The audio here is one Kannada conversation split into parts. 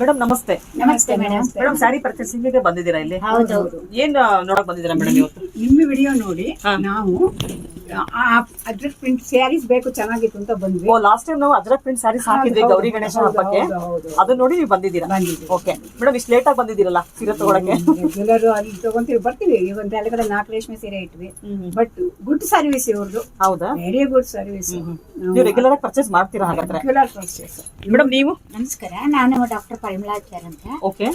ಮೇಡಮ್ ನಮಸ್ತೆ. ನಮಸ್ತೆ ಮೇಡಮ್ ಮೇಡಮ್ ಸ್ಯಾರಿ ಪರ್ಚೇಸಿಂಗ್ಗೆ ಬಂದಿದ್ದೀರಾ ಇಲ್ಲಿ? ಹೌದೌದು. ಏನ್ ನೋಡಕ್ ಬಂದಿದ್ದೀರಾ ಮೇಡಮ್ ಇವತ್ತು? ನಿಮ್ಮ ವಿಡಿಯೋ ನೋಡಿ. ನಾವು ಅದ್ರ ಪ್ರಿಂಟ್ ಸ್ಯಾರೀಸ್ ಬೇಕು ಚೆನ್ನಾಗಿತ್ತು ಅಂತ ಬಂದ್ವಿ. ಓ ಲಾಸ್ಟ್ ಟೈಮ್ ನಾವು ಅದ್ರಕ್ ಪ್ರಿಂಟ್ ಸ್ಯಾರೀಸ್ ಹಾಕಿದ್ವಿ ಗೌರಿ ಗಣೇಶ ಹೌದು, ಹಬ್ಬಕ್ಕೆ. ಅದನ್ನ ನೋಡಿ ನೀವು ಬಂದಿದ್ದೀರಾ? ಓಕೆ ಮೇಡಮ್ ಇಷ್ಟು ಲೇಟ್ ಆಗಿ ಬಂದಿದ್ದೀರಲ್ಲ ಸೀರೆ ತಗೊಳಕ್ಕೆ? ಎಲ್ಲರೂ ಅಲ್ಲಿ ತಗೊಂತೀವಿ ಬರ್ತೀವಿ. ಈಗ ಒಂದು ಕಡೆ ನಾಲ್ಕು ರೇಷ್ಮೆ ಸೀರೆ ಇಟ್ವಿ. ಬಟ್ ಗುಡ್ ಸರ್ವಿಸ್ ಇವ್ರದ್ದು ಹೌದಾ? ವೆರಿ ಗುಡ್ ಸರ್ವಿಸ್ ನೀವು ರೆಗ್ಯುಲರ್ ಆಗಿ ಪರ್ಚೇಸ್ ಮಾಡ್ತೀರಾ ಹಾಗಾದ್ರೆ? ರೆಗ್ಯುಲರ್ ಪರ್ಚೇಸ್ ಮೇಡಮ್ ನೀವು? ನಮಸ್ಕಾರ ನಾನು ಡಾಕ್ಟರ್ ಪರಿಮಳಾಚಾರ್ ಅಂತ. ಓಕೆ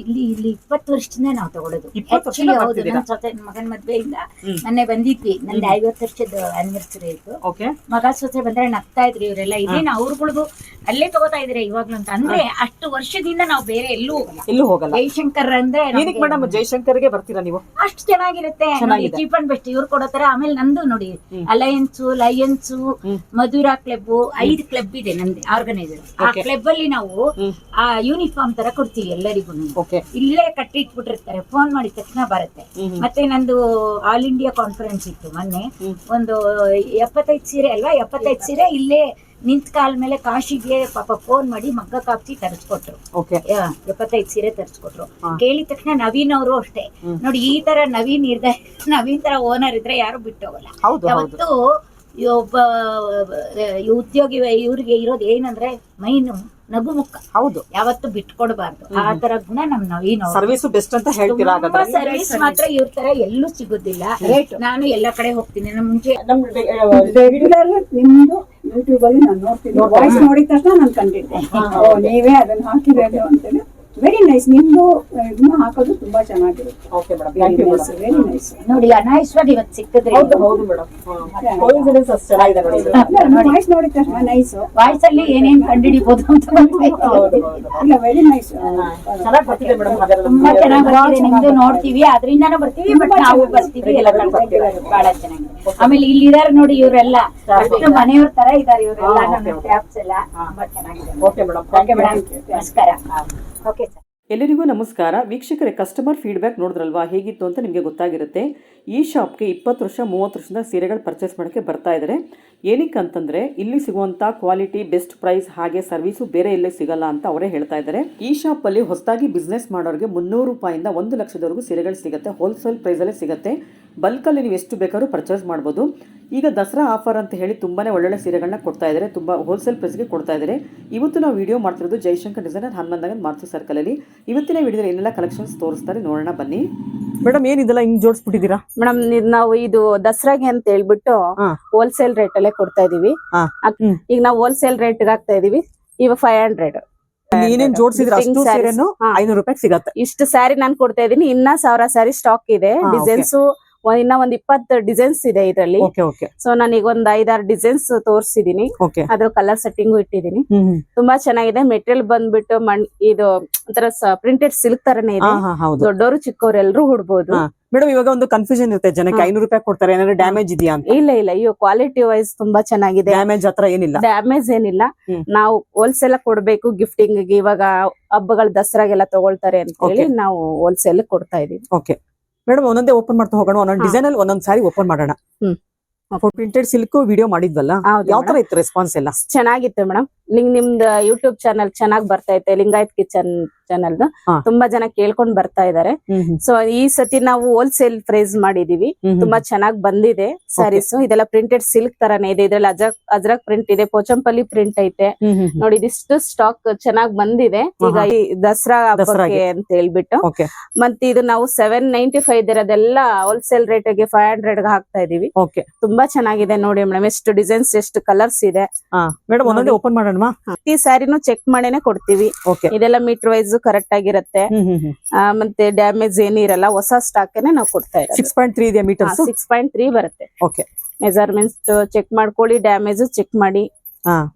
ಇಲ್ಲಿ ಇಲ್ಲಿ ಇಪ್ಪತ್ತು ವರ್ಷದಿಂದ ನಾವು ತಗೊಳ್ಳೋದು 20 ವರ್ಷದಿಂದ Actually ಹೌದು? ನನ್ನ ಜೊತೆ ನನ್ನ ಮಗನ ಮದ್ವೆಯಿಂದ. ಮೊನ್ನೆ ಬಂದಿದ್ವಿ. ನಂದು ಐವತ್ತು ವರ್ಷದ ಆನಿವರ್ಸರಿ ಇತ್ತು ಓಕೆ ಮಗ ಸೊಸೆ ಬಂದ್ರೆ ನಗ್ತಾ ಇದ್ರಿ ಇವರೆಲ್ಲ. ಇದೇನು ಅವ್ರುಗಳಿಗೂ ಅಲ್ಲೇ ತಗೋತಾ ಇದ್ರೆ ಇವಾಗ್ಲೂ ಅಂತ. ಅಂದ್ರೆ ಅಷ್ಟು ವರ್ಷದಿಂದ ನಾವು ಬೇರೆ ಎಲ್ಲೂ ಹೋಗಲ್ಲ. ಎಲ್ಲೂ ಹೋಗಲ್ಲ. ಜೈಶಂಕರ್ ಅಂದ್ರೆ ಏನಕ್ಕೆ ಮೇಡಮ್ ಜೈಶಂಕರ್ಗೆ ಬರ್ತೀರಾ ನೀವು? ಅಷ್ಟು ಚೆನ್ನಾಗಿರುತ್ತೆ. ಚೀಪ್ ಅಂಡ್ ಬೆಸ್ಟ್ ಇವ್ರು ಕೊಡೋ ತರ. ಆಮೇಲೆ ನಂದು ನೋಡಿ ಅಲಯನ್ಸ್ ಲಯನ್ಸ್ ಮಧುರಾ ಕ್ಲಬ್ ಐದು ಕ್ಲಬ್ ಇದೆ ನಂದು ಆರ್ಗನೈಸರ್ ಆ ಕ್ಲಬ್ ಅಲ್ಲಿ ನಾವು ಆ ಯೂನಿಫಾರ್ಮ್ ತರ ಕೊಡ್ತೀವಿ ಎಲ್ಲರಿಗೂ. ಇಲ್ಲೇ ಕಟ್ಟಿ ಇಟ್ಬಿಟ್ಟಿರ್ತಾರೆ ಫೋನ್ ಮಾಡಿದ ತಕ್ಷಣ ಬರುತ್ತೆ. ಮತ್ತೆ ನಂದು ಆಲ್ ಇಂಡಿಯಾ ಕಾನ್ಫರೆನ್ಸ್ ಇತ್ತು ಮೊನ್ನೆ. ಒಂದು ಎಪ್ಪತ್ತೈದು ಸೀರೆ ಅಲ್ವಾ? ಎಪ್ಪತ್ತೈದು ಸೀರೆ ಇಲ್ಲೇ ನಿಂತ ಕಾಲ ಮೇಲೆ ಕಾಶಿಗೆ ಪಾಪ ಫೋನ್ ಮಾಡಿ ಮಗ್ಗ ಕಾಪ್ಸಿ ತರಿಸ್ಕೊಟ್ರು. ಎಪ್ಪತ್ತೈದು ಸೀರೆ ತರಿಸ್ಕೊಟ್ರು. ಕೇಳಿದ ತಕ್ಷಣ ನವೀನ್ ಅವರು ಅಷ್ಟೇ. ನೋಡಿ ಈ ತರ ನವೀನ್ ಇರ್ದ ನವೀನ್ ತರ ಓನರ್ ಇದ್ರೆ ಯಾರು ಬಿಟ್ಟು ಹೋಗಲ್ಲ. ಒಬ್ಬ ಈ ಉದ್ಯೋಗಿ ಇವ್ರಿಗೆ ಇರೋದು ಏನಂದ್ರೆ ಮೈನು ನಗು ಮುಖ ಹೌದು ಯಾವತ್ತು ಬಿಟ್ಕೊಡ್ಬಾರ್ದು. ಆ ತರ ಗುಣ ನಮ್ ನವೀನ್ ಅವ್ರು. ಸರ್ವಿಸ್ ಬೆಸ್ಟ್ ಅಂತ ಹೇಳ್ತೀರಾ ಸರ್ವಿಸ್ ಮಾತ್ರ ಇವ್ರ ತರ ಎಲ್ಲೂ ಸಿಗೋದಿಲ್ಲ. ನಾನು ಎಲ್ಲಾ ಕಡೆ ಹೋಗ್ತೀನಿ. ನಮ್ ಮುಂಚೆ ರೆಗ್ಯುಲರ್ ನಿಮ್ದು ಯೂಟ್ಯೂಬ್ ಅಲ್ಲಿ ನಾನು ನೋಡ್ತೀನಿ. ವಾಯ್ಸ್ ನೋಡಿದ ತಕ್ಷಣ ನಾನು ಕಂಡಿದ್ದೆ. ಓ ನೀವೇ ಅದನ್ನ ಹಾಕಿರೋದು ಅಂತೇಳಿ. ವೆರಿ ನೈಸ್ ನಿಮ್ದು ಇದನ್ನ ಹಾಕೋದು ತುಂಬಾ ಚೆನ್ನಾಗಿರುತ್ತೆ. Okay madam thank you madam very nice ನೋಡಿ ಅನಾಯಸ್ವಾಗಿ ಇವತ್ತು ಸಿಕ್ಕಿದ್ರೆ ಹೌದು ಹೌದು ಮೇಡಮ್ ಕೋಇನ್ಸಿಡೆನ್ಸ್ ಅಷ್ಟು ಚೆನ್ನಾಗಿದೆ ನೋಡಿ ಇದು. ವಾಯ್ಸ್ ನೋಡಿದ ತಕ್ಷಣ ನೈಸ್ ವಾಯ್ಸ್ ಅಲ್ಲಿ ಏನೇನ್ ಕಂಡಿಡಿಬಹುದು ಅಂತ ಗೊತ್ತಾಯ್ತು. ಹೌದು ಹೌದು ಇಲ್ಲ ವೆರಿ ನೈಸ್ ಚೆನ್ನಾಗಿ ಬರ್ತಿದೆ ಮೇಡಮ್ ಹಾಗಾದ್ರೆ ತುಂಬಾ ನಮ್ಗೆ. ಚೆನ್ನಾಗಿ ಬರ್ತಿದೆ ನಿಮ್ದು ನೋಡ್ತೀವಿ ಅದರಿಂದಾನು ಬರ್ತೀವಿ ಬಟ್ ನಾವು ಬರ್ತೀವಿ. ಎಲ್ಲ ಬಹಳ ಚೆನ್ನಾಗಿದೆ. ಆಮೇಲೆ ಇಲ್ಲಿ ಇದಾರೆ ನೋಡಿ ಇವರೆಲ್ಲ. ಅಷ್ಟು ಮನೆಯವ್ರ ತರ ಇದಾರೆ ಇವರೆಲ್ಲ ನಮ್ಮ okay, okay. ಸ್ಟಾಫ್ಸ್ ಎಲ್ಲ. ತುಂಬಾ ಚೆನ್ನಾಗಿದೆ. Okay madam thank you madam ನಮಸ್ಕಾರ. ಓಕೆ ಸರ್ ಎಲ್ಲರಿಗೂ ನಮಸ್ಕಾರ. ವೀಕ್ಷಕರೇ ಕಸ್ಟಮರ್ ಫೀಡ್ಬ್ಯಾಕ್ ನೋಡಿದ್ರಲ್ವಾ? ಹೇಗಿತ್ತು ಅಂತ ನಿಮಗೆ ಗೊತ್ತಾಗಿರುತ್ತೆ. ಈ ಶಾಪ್ಗೆ ಇಪ್ಪತ್ತು ವರ್ಷ, ಮೂವತ್ತು ವರ್ಷದಿಂದ ಸೀರೆಗಳು ಪರ್ಚೇಸ್ ಮಾಡೋಕ್ಕೆ ಬರ್ತಾ ಇದ್ದಾರೆ ಏನಕ್ಕೆ ಅಂತಂದರೆ, ಇಲ್ಲಿ ಸಿಗುವಂಥ ಕ್ವಾಲಿಟಿ ಬೆಸ್ಟ್ ಪ್ರೈಸ್ ಹಾಗೆ ಸರ್ವಿಸು ಬೇರೆ ಎಲ್ಲೇ ಸಿಗಲ್ಲ ಅಂತ ಅವರೇ ಹೇಳ್ತಾ ಇದ್ದಾರೆ ಈ ಶಾಪಲ್ಲಿ ಹೊಸದಾಗಿ ಬಿಸ್ನೆಸ್ ಮಾಡೋರಿಗೆ ಮುನ್ನೂರು ರೂಪಾಯಿಂದ ಒಂದು ಲಕ್ಷದವರೆಗೂ ಸೀರೆಗಳು ಸಿಗುತ್ತೆ. ಹೋಲ್ಸೇಲ್ ಪ್ರೈಸಲ್ಲೇ ಸಿಗುತ್ತೆ. ಬಲ್ಕಲ್ಲಿ ನೀವು ಎಷ್ಟು ಬೇಕಾದ್ರೂ ಪರ್ಚೇಸ್ ಮಾಡ್ಬೋದು. ಈಗ ದಸರಾ ಆಫರ್ ಅಂತ ಹೇಳಿ ತುಂಬಾ ಒಳ್ಳೊಳ್ಳೆ ಸೀರೆಗಳನ್ನ ಕೊಡ್ತಾ ಇದ್ದಾರೆ ತುಂಬ ಹೋಲ್ಸೇಲ್ ಪ್ರೈಸ್ಗೆ ಕೊಡ್ತಾ ಇದ್ದಾರೆ ಇವತ್ತು ನಾವು ವಿಡಿಯೋ ಮಾಡ್ತಿರೋದು ಜೈಶಂಕರ್ ಡಿಸೈನರ್ ಮಾರ್ಚ ಸರ್ಕಲ್ ಸರ್ಕಲಲ್ಲಿ ಇವತ್ತಿನ ವಿಡಿಯೋದಲ್ಲಿ ಏನೆಲ್ಲ ಕಲೆಕ್ಷನ್ಸ್ ತೋರಿಸ್ತಾರೆ ನೋಡೋಣ ಬನ್ನಿ. ಮೇಡಮ್ ಏನಿದೆಲ್ಲ ಹಿಂಗ್ ಜೋಡಿಸ್ಬಿಟ್ಟಿದ್ದೀರಾ? ಮೇಡಮ್ ನಾವು ಇದು ದಸರಾಗೆ ಅಂತ ಹೇಳ್ಬಿಟ್ಟು. ಹೋಲ್ಸೇಲ್ ರೇಟ್ ಅಲ್ಲೇ ಕೊಡ್ತಾ ಇದೀವಿ. ಈಗ ನಾವು ಹೋಲ್ಸೇಲ್ ರೇಟ್ ಆಗ್ತಾ ಇದೀವಿ. ಇವಾಗ ಫೈವ್ ಹಂಡ್ರೆಡ್ ಏನೇನ್ ಜೋಡಿಸಿದ್ರೆ? ಅಷ್ಟು Pink sarees. ಸೀರೆನು ಹಾ. ಐನೂರು ರೂಪಾಯಿ ಸಿಗತ್ತೆ. ಇಷ್ಟು ಸ್ಯಾರಿ ನಾನು ಕೊಡ್ತಾ ಇದೀನಿ. ಇನ್ನ ಸಾವಿರ ಸ್ಯಾರಿ ಸ್ಟಾಕ್ ಇದೆ. ಡಿಸೈನ್ಸ್ ಇನ್ನ ಒಂದ್ ಇಪ್ಪತ್ತು ಡಿಸೈನ್ಸ್ ಇದೆ ಇದರಲ್ಲಿ. ಸೊ ನಾನೀಗ ಒಂದ್ ಐದಾರು ಡಿಸೈನ್ಸ್ ತೋರಿಸಿದೀನಿ. ಅದ್ರ ಕಲರ್ ಸೆಟ್ಟಿಂಗು ಇಟ್ಟಿದೀನಿ. ತುಂಬಾ ಚೆನ್ನಾಗಿದೆ. ಮೆಟೀರಿಯಲ್ ಬಂದ್ಬಿಟ್ಟು ಮಣ್ ಇದು ಒಂಥರ ಪ್ರಿಂಟೆಡ್ ಸಿಲ್ಕ್ ತರನೇ ಇದೆ. ದೊಡ್ಡವರು ಚಿಕ್ಕವ್ರು ಎಲ್ರು ಹುಡ್ಬೋದು. ಮೇಡಮ್ ಇವಾಗ ಒಂದು ಕನ್ಫ್ಯೂಷನ್ ಇರುತ್ತೆ. ಜನಕ್ಕೆ. ಐನೂರು ರೂಪಾಯಿ ಕೊಡ್ತಾರೆ. ಏನಾದ್ರು ಡ್ಯಾಮೇಜ್ ಇದೆಯಾ ಅಂತ. ಇಲ್ಲ ಇಲ್ಲ. ಅಯ್ಯೋ ಕ್ವಾಲಿಟಿ ವೈಸ್ ತುಂಬಾ ಚೆನ್ನಾಗಿದೆ. ಡ್ಯಾಮೇಜ್ ಹತ್ರ ಏನಿಲ್ಲ. ಡ್ಯಾಮೇಜ್ ಏನಿಲ್ಲ. ನಾವು ಹೋಲ್ಸೇಲ್ ಕೊಡ್ಬೇಕು ಗಿಫ್ಟಿಂಗ್ ಇವಾಗ ಹಬ್ಬಗಳ ದಸರಾಗೆಲ್ಲ ತಗೊಳ್ತಾರೆ ಅಂತ ಹೇಳಿ ನಾವು ಹೋಲ್ಸೇಲ್ ಕೊಡ್ತಾ ಇದೀವಿ. ಓಕೆ ಮೇಡಮ್ ಒಂದೊಂದೇ ಓಪನ್ ಮಾಡ್ತಾ ಹೋಗೋಣ ಒಂದೊಂದು. ಡಿಸೈನ್ ಅಲ್ಲಿ ಒಂದೊಂದ್ ಸಾರಿ ಓಪನ್ ಮಾಡೋಣ. ಪ್ರಿಂಟೆಡ್ ಸಿಲ್ಕ್ ವಿಡಿಯೋ ಮಾಡಿದ್ವಲ್ಲ ಯಾವ ತರ. ಇತ್ತು ರೆಸ್ಪಾನ್ಸ್ ಎಲ್ಲ ಚೆನ್ನಾಗಿತ್ತು ಮೇಡಮ್ ಲಿಂಗ್ ನಿಮ್ದು ಯೂಟ್ಯೂಬ್ ಚಾನಲ್ ಚೆನ್ನಾಗಿ ಬರ್ತಾ ಐತೆ ಲಿಂಗಾಯತ್ ಕಿಚನ್ ಚಾನಲ್. ತುಂಬಾ ಜನ ಕೇಳ್ಕೊಂಡ್ ಬರ್ತಾ ಇದಾರೆ. ಸೊ ಈ ಸತಿ ನಾವು ಹೋಲ್ಸೇಲ್ ಪ್ರೈಸ್ ಮಾಡಿದೀವಿ. ತುಂಬಾ ಚೆನ್ನಾಗಿ ಬಂದಿದೆ ಸ್ಯಾರೀಸ್ ಇದೆಲ್ಲ ಪ್ರಿಂಟೆಡ್ ಸಿಲ್ಕ್ ತರಾನೇ ಇದೆ. ಇದ್ರಲ್ಲಿ ಅಜಕ್ ಅಜ್ರಕ್ ಪ್ರಿಂಟ್ ಇದೆ ಪೋಚಂಪಲ್ಲಿ ಪ್ರಿಂಟ್ ಐತೆ. ನೋಡಿ ಇದಿಷ್ಟು ಸ್ಟಾಕ್ ಚೆನ್ನಾಗಿ ಬಂದಿದೆ. ಈಗ ಈ ದಸರಾ. ಹಬ್ಬಕ್ಕೆ ಅಂತ ಹೇಳ್ಬಿಟ್ಟು. ಮತ್ ಮತ್ತೆ ಇದು ನಾವು ಸೆವೆನ್ ನೈಂಟಿ ಫೈವ್ ಇರೋದೆಲ್ಲ ಹೋಲ್ಸೇಲ್ ರೇಟ್ಗೆ ಫೈವ್ ಹಂಡ್ರೆಡ್ಗೆ ಹಾಕ್ತಾ ಇದೀವಿ. ತುಂಬಾ ಚೆನ್ನಾಗಿದೆ ನೋಡಿ ಮೇಡಮ್. ಎಷ್ಟು ಡಿಸೈನ್ಸ್ ಎಷ್ಟು ಕಲರ್ಸ್ ಇದೆ. ಮೇಡಮ್ ಒಂದೊಂದೇ ಓಪನ್ ಮಾಡೋಣ. ಈ ಸ್ಯಾರಿನೂ ಚೆಕ್ ಮಾಡೇನೆ ಕೊಡ್ತೀವಿ. ಓಕೆ ಇದೆಲ್ಲ ಮೀಟರ್ ವೈಸ್ ಕರೆಕ್ಟ್ ಆಗಿರತ್ತೆ. ಮತ್ತೆ ಡ್ಯಾಮೇಜ್ ಏನಿರಲ್ಲ ಹೊಸ ಸ್ಟಾಕ್ ನಾವು ಕೊಡ್ತಾ ಇದ್ದೀವಿ six point three six point three ಬರುತ್ತೆ. ಓಕೆ ಮೆಜರ್ಮೆಂಟ್ಸ್ ಚೆಕ್ ಮಾಡ್ಕೊಳ್ಳಿ ಡ್ಯಾಮೇಜ್ ಚೆಕ್ ಮಾಡಿ.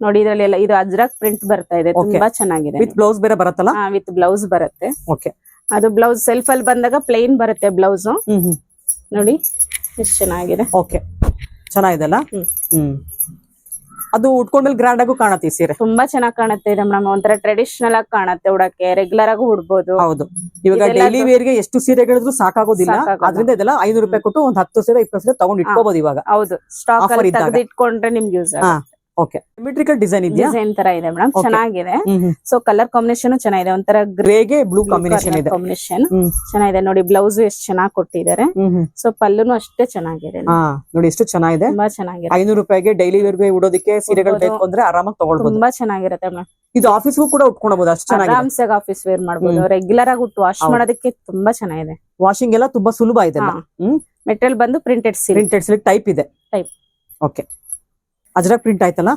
ನೋಡಿ ಇದ್ರಲ್ಲಿ ಎಲ್ಲ ಇದು ಅಜ್ರಕ್ ಪ್ರಿಂಟ್ ಬರ್ತಾ ಇದೆ. ತುಂಬಾ ಚೆನ್ನಾಗಿದೆ. ವಿತ್ ಬ್ಲೌಸ್ ಬೇರೆ ಬರುತ್ತಲ್ಲ? ವಿತ್ ಬ್ಲೌಸ್ ಬರುತ್ತೆ. ಓಕೆ ಅದು ಬ್ಲೌಸ್ ಸೆಲ್ಫ್ ಅಲ್ಲಿ ಬಂದಾಗ ಪ್ಲೇನ್ ಬರುತ್ತೆ ಬ್ಲೌಸ್ ನೋಡಿ ಎಷ್ಟು ಚೆನ್ನಾಗಿದೆ. ಓಕೆ ಚೆನ್ನಾಗಿದೆ ಅಲ್ಲ? ಹ್ಮ್. ಅದು ಉಟ್ಕೊಂಡ್ಮೇಲೆ ಗ್ರ್ಯಾಂಡ್ ಆಗು ಕಾಣತ್ತೆ ಈ ಸೀರೆ. ತುಂಬಾ ಚೆನ್ನಾಗಿ ಕಾಣುತ್ತೆ. ಇದು ಮೇಡಮ್ ಒಂಥರ ಟ್ರೆಡಿಷನಲ್ ಆಗಿ ಕಾಣುತ್ತೆ ಉಡಕ್ಕೆ. ರೆಗ್ಯುಲರ್ ಆಗಿ ಉಡ್ಬೋದು. ಹೌದು. ಇವಾಗ ಡೈಲಿ ವೇರ್ಗೆ ಎಷ್ಟು ಸೀರೆಗಳಿದ್ರು ಸಾಕಾಗೋದಿಲ್ಲ. ಅದ್ರಿಂದ ಇದೆಲ್ಲ ಐನೂರು ರೂಪಾಯಿ ಕೊಟ್ಟು ಒಂದ್ ಹತ್ತು ಸೀರೆ ಇಪ್ಪತ್ತು ಸೀರೆ ತಗೊಂಡ್ ಇಟ್ಕೋಬಹುದು ಇವಾಗ. ಹೌದು. ಸ್ಟಾಕ್ ಇಟ್ಕೊಂಡ್ರೆ ನಿಮ್ಗೆ ಯೂಸ್ ಓಕೆ ಸಿಮೆಟ್ರಿಕಲ್ ಡಿಸೈನ್ ಇದೆಯಾ? ಡಿಸೈನ್ ತರ ಇದೆ ಮೇಡಮ್ ಚೆನ್ನಾಗಿದೆ. ಸೊ ಕಲರ್ ಕಾಂಬಿನೇಷನ್ ಚೆನ್ನಾಗಿದೆ. ಒಂಥರ ಗ್ರೇಗೆ ಬ್ಲೂ ಕಾಂಬಿನೇಷನ್ ಇದೆ. ಕಾಂಬಿನೇಷನ್ ಚೆನ್ನಾಗಿದೆ. ನೋಡಿ ಬ್ಲೌಸ್ ಎಷ್ಟು ಚೆನ್ನಾಗಿ ಕೊಟ್ಟಿದ್ದಾರೆ. ಸೊ ಪಲ್ಲುನು ಅಷ್ಟೇ ಚೆನ್ನಾಗಿದೆ. ನೋಡಿ ಎಷ್ಟು ಚೆನ್ನಾಗಿದೆ. ತುಂಬಾ ಚೆನ್ನಾಗಿದೆ. ಐನೂರು ರೂಪಾಯಿಗೆ ಡೈಲಿ ವೇರ್ಗೆ ಉಡೋದಕ್ಕೆ ಸೀರೆಗಳು. ಬೇಕು ಅಂದ್ರೆ ಆರಾಮಾಗಿ ತಗೊಳ್ಬಹುದು ತುಂಬಾ ಚೆನ್ನಾಗಿರುತ್ತೆ ಮೇಡಮ್ ಇದು ಆಫೀಸ್ಗೂ ಕೂಡ ಉಟ್ಕೊಳ್ಬಹುದು ಅಷ್ಟು ಚೆನ್ನಾಗಿ ಆಫೀಸ್ ವೇರ್ ಮಾಡಬಹುದು ರೆಗ್ಯುಲರ್ ಆಗಿ ಉಟ್ಟು ವಾಶ್. ಮಾಡೋದಕ್ಕೆ ತುಂಬಾ ಚೆನ್ನಾಗಿದೆ. ವಾಷಿಂಗ್ ಎಲ್ಲ ತುಂಬಾ ಸುಲಭ. ಹ್ಮ್. ಮೆಟೀರಿಯಲ್ ಬಂದು printed silk printed silk type ಇದೆ. ಟೈಪ್ ಓಕೆ ಅಜ್ರಕ್ ಪ್ರಿಂಟ್ ಆಯ್ತಲ್ಲ?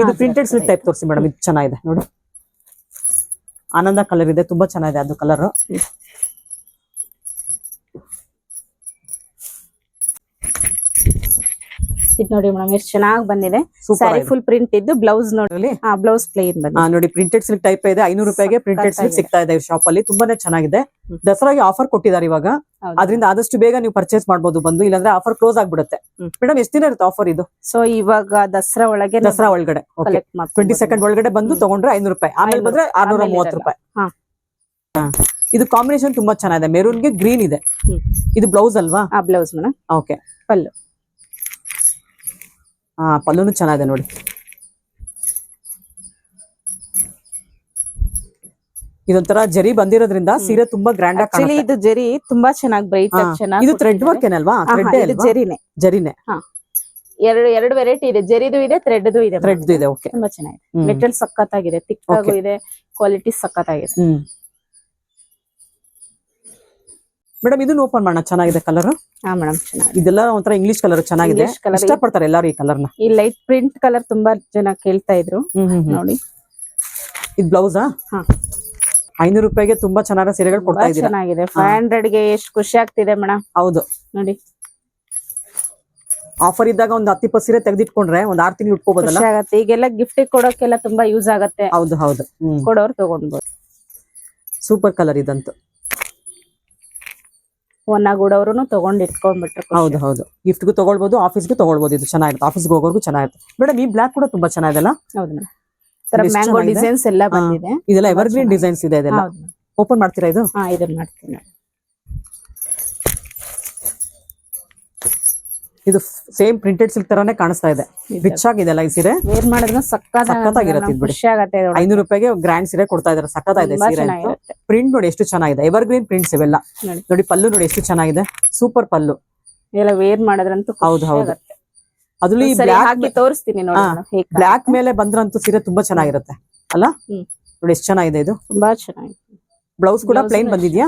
ಇದು ಪ್ರಿಂಟೆಡ್ ಸ್ಲಿಪ್. ಟೈಪ್ ತೋರಿಸಿ ಮೇಡಮ್ ಇದು ಚೆನ್ನಾಗಿದೆ ನೋಡಿ. ಆನಂದ ಕಲರ್ ಇದೆ ತುಂಬಾ ಚೆನ್ನಾಗಿದೆ ಅದು ಕಲರ್ ಇದು ನೋಡಿ ಮೇಡಮ್ ಎಷ್ಟು ಚೆನ್ನಾಗಿ ಬಂದಿದೆ. ಸೂಪರ್ ಸ್ಯಾರಿ ಫುಲ್ ಪ್ರಿಂಟ್ ಇದ್ದು ಬ್ಲೌಸ್ ನೋಡಿ ಆ ಬ್ಲೌಸ್ ಪ್ಲೇನ್ ಬಂದಿದೆ. ನೋಡಿ ಪ್ರಿಂಟೆಡ್ ಸಿಲ್ಕ್ ಟೈಪ್ ಇದೆ. ಐನೂರು ರೂಪಾಯಿಗೆ ಪ್ರಿಂಟೆಡ್ ಸಿಲ್ಕ್. ಸಿಗ್ತಾ ಇದೆ. ಶಾಪ್ ಅಲ್ಲಿ. ತುಂಬಾನೇ ಚೆನ್ನಾಗಿದೆ. ದಸರಾಗೆ ಆಫರ್ ಕೊಟ್ಟಿದ್ದಾರೆ ಇವಾಗ. ಅದರಿಂದ ಆದಷ್ಟು ಬೇಗ ನೀವು ಪರ್ಚೇಸ್ ಮಾಡಬಹುದು ಬಂದು. ಇಲ್ಲಾಂದ್ರೆ ಆಫರ್ ಕ್ಲೋಸ್ ಆಗ್ಬಿಡುತ್ತೆ. ಮೇಡಮ್ ಎಷ್ಟು ದಿನ ಇರುತ್ತೆ ಆಫರ್ ಇದು? ಸೊ ಇವಾಗ ದಸರಾ ಒಳಗೆ ದಸರಾ ಒಳಗಡೆ. ಟ್ವೆಂಟಿ ಸೆಕೆಂಡ್ ಒಳಗಡೆ ಬಂದು. ತಗೊಂಡ್ರೆ ಐನೂರು ರೂಪಾಯಿ. ಆಮೇಲೆ ಬಂದ್ರೆ ಆರ್ನೂರ ಮೂವತ್ತು. ರೂಪಾಯಿ. ಇದು ಕಾಂಬಿನೇಷನ್ ತುಂಬಾ ಚೆನ್ನಾಗಿದೆ. ಮೆರೂನ್ಗೆ ಗ್ರೀನ್ ಇದೆ. ಇದು ಬ್ಲೌಸ್ ಅಲ್ವಾ? ಆ ಬ್ಲೌಸ್ ಮೇಡಮ್. ಓಕೆ ಪಲ್ಲು. ಹಾ ಪಲ್ಲುನು ಚೆನ್ನಾಗಿದೆ ನೋಡಿ. ಇದೊಂಥರ ಜರಿ ಬಂದಿರೋದ್ರಿಂದ ಸೀರೆ ತುಂಬಾ ಗ್ರ್ಯಾಂಡ್ ಆಗಿ ಇದು ಜರಿ ತುಂಬಾ ಚೆನ್ನಾಗಿ ಬ್ರೈಟ್. ಚೆನ್ನಾಗಿ ಇದು ಥ್ರೆಡ್ ವರ್ಕ್ ಏನಲ್ವಾ ಥ್ರೆಡ್ ಜರಿನೇ. ಜರಿನೇ. ಎರಡು ಎರಡು ವೆರೈಟಿ ಇದೆ. ಜರಿದು ಇದೆ ಥ್ರೆಡ್ದು ಇದೆ. ಥ್ರೆಡ್ ಇದೆ ಓಕೆ ತುಂಬಾ ಚೆನ್ನಾಗಿದೆ. ಮೆಟಲ್ ಸಖತ್ತಾಗಿದೆ ತಿಕ್ಕಾಗೂ. ಇದೆ ಕ್ವಾಲಿಟಿ ಸಖತ್ತಾಗಿದೆ ಹ್ಮ್ ಮೇಡಮ್ ಇದನ್ನ ಓಪನ್ ಮಾಡೋಣ. ಚೆನ್ನಾಗಿದೆ ಕಲರ್ ಹಾ ಮೇಡಮ್ ಚೆನ್ನಾಗಿದೆ. ಇದೆಲ್ಲ ಒಂಥರ ಇಂಗ್ಲಿಷ್ ಕಲರ್ ಚೆನ್ನಾಗಿದೆ. English colour. ಇಷ್ಟಪಡ್ತಾರೆ ಎಲ್ಲಾರು ಈ ಕಲರ್ನ? ಈ ಲೈಟ್ ಪ್ರಿಂಟ್ ಕಲರ್ ತುಂಬಾ ಜನ ಕೇಳ್ತಾ ಇದ್ರು. ನೋಡಿ. ಇದು ಬ್ಲೌಸ್ ಹಾ. ಐನೂರು ರೂಪಾಯಿಗೆ ತುಂಬಾ ಚೆನ್ನಾದ ಸೀರೆಗಳು ತುಂಬಾ ಕೊಡ್ತಾ ಇದ್ದೀರಾ? ಚೆನ್ನಾಗಿದೆ. ಫೈವ್ ಹಂಡ್ರೆಡ್ಗೆ ಎಷ್ಟು ಖುಷಿ ಆಗ್ತಿದೆ ಮೇಡಮ್ ಹೌದು. ನೋಡಿ. ಆಫರ್ ಇದ್ದಾಗ ಒಂದ್ ಹತ್ತು ಇಪ್ಪತ್ತು ಸೀರೆ ತೆಗೆದಿಟ್ಕೊಂಡ್ರೆ ಒಂದ್ ಆರ್ ತಿಂಗಳು ಖುಷಿ ಆಗತ್ತೆ. ಈಗೆಲ್ಲ ಗಿಫ್ಟ್ ಕೊಡೋಕೆಲ್ಲ ತುಂಬಾ ಯೂಸ್ ಆಗತ್ತೆ. ಹೌದು ಹೌದು. ಕೊಡೋರು ತಗೊಂಡ್ಬೋದು. ಸೂಪರ್ ಕಲರ್ ಇದಂತೂ. ಒನ್ನಾಗೂಡವ್ರು ತಗೊಂಡ್ ಇಟ್ಕೊಂಡ್ಬಿಟ್ರು ಹೌದು ಹೌದು. ಗಿಫ್ಟ್ಗೂ ಆಫೀಸ್ ಆಫೀಸ್ಗೂ ತಗೊಳ್ಬೋದು ಇದು ಚೆನ್ನಾಗಿರುತ್ತೆ. ಆಫೀಸ್ಗೆ ಹೋಗೋರ್ಗು ಚೆನ್ನಾಗಿರುತ್ತೆ. ಮೇಡಮ್ ಈ ಬ್ಲಾಕ್ ಕೂಡ ತುಂಬಾ ಚೆನ್ನಾಗಿದೆ ಹೌದು ಮ್ಯಾಂಗೋ. ಡಿಸೈನ್ಸ್ ಎಲ್ಲ ಬಂದಿದೆ. ಇದೆಲ್ಲ ಎವರ್ಗ್ರೀನ್ ಡಿಸೈನ್ಸ್ ಇದೆ ಇದೆಲ್ಲ? ಓಪನ್ ಮಾಡ್ತೀರಾ ಇದು? ಹಾ ಇದನ್ನ ಮಾಡ್ತೀನಿ. ಇದು ಸೇಮ್ ಪ್ರಿಂಟೆಡ್ ಸಿಲ್ಕ್ ತರಾನೇ ಕಾಣಿಸ್ತಾ ಇದೆ. ರಿಚ್ ಆಗಿದೆಲ್ಲ ಈ ಸೀರೆ ವೇರ್ ಮಾಡಿದ್ರೆ ಸಕ್ಕತ್ತಾಗಿರುತ್ತೆ ಇದು ಬಿಡಿ. ಐನೂರು ರೂಪಾಯಿಗೆ ಗ್ರ್ಯಾಂಡ್ ಸೀರೆ ಕೊಡ್ತಾ ಇದಾರೆ. ಸಖತ್ ಇದೆ ಸೀರೆ ಪ್ರಿಂಟ್ ನೋಡಿ ಎಷ್ಟು ಚೆನ್ನಾಗಿದೆ. ಎವರ್ ಗ್ರೀನ್ ಪ್ರಿಂಟ್ಸ್ ಇವೆಲ್ಲ. ನೋಡಿ. ಪಲ್ಲು ನೋಡಿ ಎಷ್ಟು ಚೆನ್ನಾಗಿದೆ. ಸೂಪರ್ ಪಲ್ಲು. ಎಲ್ಲ ವೇರ್ ಮಾಡಿದ್ರಂತೂ ಹೌದು, ಹೌದು. ಅದ್ರಲ್ಲಿ ಬ್ಲಾಕ್ ತೋರಿಸ್ತೀನಿ ನೋಡಿ ಬ್ಲಾಕ್ ಮೇಲೆ ಬಂದ್ರಂತೂ ಸೀರೆ ತುಂಬಾ ಚೆನ್ನಾಗಿರುತ್ತೆ. ಅಲ್ಲ? ನೋಡಿ ಎಷ್ಟು ಚೆನ್ನಾಗಿದೆ ಇದು. ತುಂಬಾ ಚೆನ್ನಾಗಿದೆ. ಬ್ಲೌಸ್ ಕೂಡ ಪ್ಲೈನ್. ಬಂದಿದ್ಯಾ?